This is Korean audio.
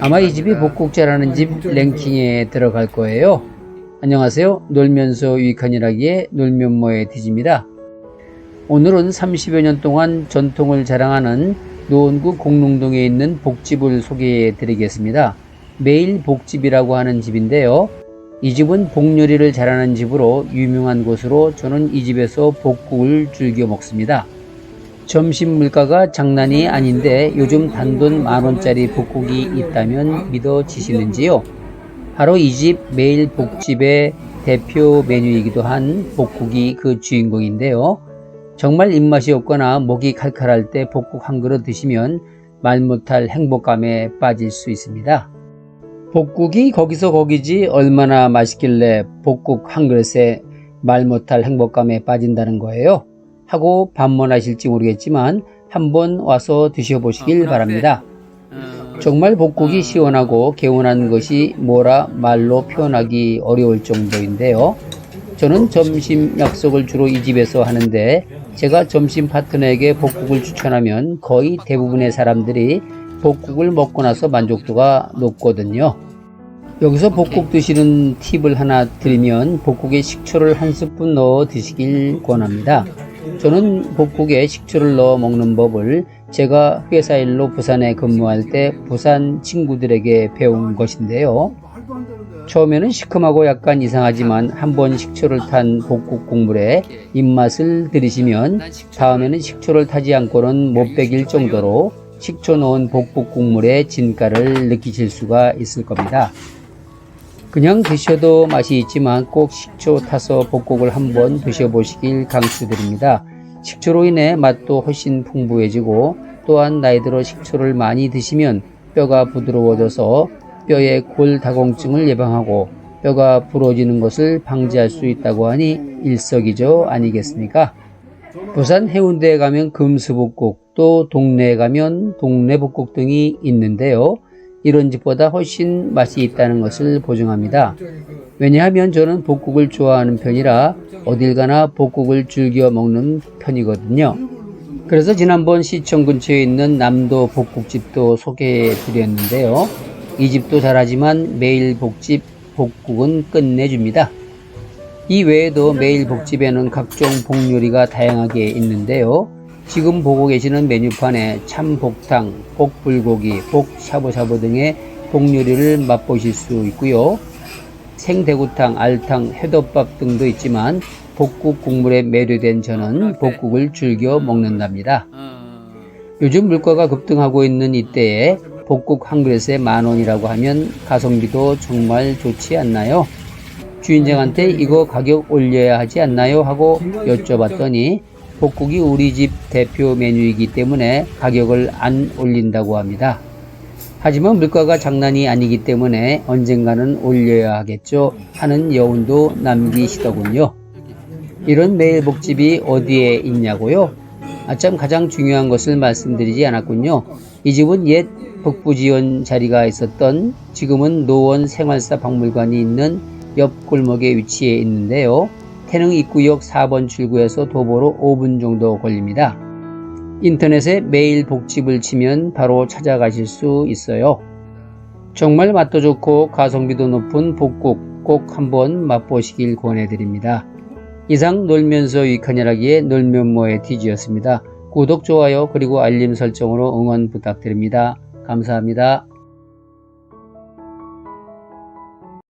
아마 이 집이 복국 잘하는 집 랭킹에 들어갈 거예요. 안녕하세요. 놀면서 유익한 일하기의 놀면모의 디지입니다. 오늘은 30여 년 동안 전통을 자랑하는 노원구 공릉동에 있는 복집을 소개해 드리겠습니다. 매일 복집이라고 하는 집인데요. 이 집은 복요리를 잘하는 집으로 유명한 곳으로 저는 이 집에서 복국을 즐겨 먹습니다. 점심 물가가 장난이 아닌데 요즘 단돈 만원짜리 복국이 있다면 믿어지시는지요? 바로 이 집 매일 복집의 대표 메뉴이기도 한 복국이 그 주인공인데요. 정말 입맛이 없거나 목이 칼칼할 때 복국 한 그릇 드시면 말 못할 행복감에 빠질 수 있습니다. 복국이 거기서 거기지 얼마나 맛있길래 복국 한 그릇에 말 못할 행복감에 빠진다는 거예요. 하고 반문하실지 모르겠지만 한번 와서 드셔보시길 바랍니다. 정말 복국이 시원하고 개운한 것이 뭐라 말로 표현하기 어려울 정도인데요. 저는 점심 약속을 주로 이 집에서 하는데 제가 점심 파트너에게 복국을 추천하면 거의 대부분의 사람들이 복국을 먹고 나서 만족도가 높거든요. 여기서 복국 드시는 팁을 하나 드리면 복국에 식초를 한 스푼 넣어 드시길 권합니다. 저는 복국에 식초를 넣어 먹는 법을 제가 회사 일로 부산에 근무할 때 부산 친구들에게 배운 것인데요. 처음에는 시큼하고 약간 이상하지만 한번 식초를 탄 복국 국물에 입맛을 들이시면 다음에는 식초를 타지 않고는 못 베길 정도로 식초 넣은 복국 국물의 진가를 느끼실 수가 있을 겁니다. 그냥 드셔도 맛이 있지만 꼭 식초 타서 복국을 한번 드셔보시길 강추드립니다. 식초로 인해 맛도 훨씬 풍부해지고 또한 나이 들어 식초를 많이 드시면 뼈가 부드러워져서 뼈의 골다공증을 예방하고 뼈가 부러지는 것을 방지할 수 있다고 하니 일석이조 아니겠습니까? 부산 해운대에 가면 금수복국 또 동네에 가면 동네복국 등이 있는데요. 이런 집보다 훨씬 맛이 있다는 것을 보증합니다. 왜냐하면 저는 복국을 좋아하는 편이라 어딜 가나 복국을 즐겨 먹는 편이거든요. 그래서 지난번 시청 근처에 있는 남도 복국집도 소개해 드렸는데요. 이 집도 잘하지만 매일 복집 복국은 끝내줍니다. 이 외에도 매일 복집에는 각종 복요리가 다양하게 있는데요. 지금 보고 계시는 메뉴판에 참복탕, 복불고기, 복샤브샤브 등의 복요리를 맛보실 수 있고요. 생대구탕, 알탕, 회덮밥 등도 있지만 복국 국물에 매료된 저는 복국을 즐겨 먹는답니다. 요즘 물가가 급등하고 있는 이때에 복국 한 그릇에 만 원이라고 하면 가성비도 정말 좋지 않나요? 주인장한테 이거 가격 올려야 하지 않나요? 하고 여쭤봤더니 복국이 우리 집 대표 메뉴이기 때문에 가격을 안 올린다고 합니다. 하지만 물가가 장난이 아니기 때문에 언젠가는 올려야 하겠죠 하는 여운도 남기시더군요. 이런 매일복집이 어디에 있냐고요? 아참 가장 중요한 것을 말씀드리지 않았군요. 이 집은 옛 북부지원 자리가 있었던 지금은 노원 생활사 박물관이 있는 옆 골목에 위치해 있는데요. 태릉 입구역 4번 출구에서 도보로 5분 정도 걸립니다. 인터넷에 매일 복집을 치면 바로 찾아가실 수 있어요. 정말 맛도 좋고 가성비도 높은 복국 꼭 한번 맛보시길 권해드립니다. 이상 놀면서 일하기의 놀면모의 티지였습니다. 구독, 좋아요, 그리고 알림 설정으로 응원 부탁드립니다. 감사합니다.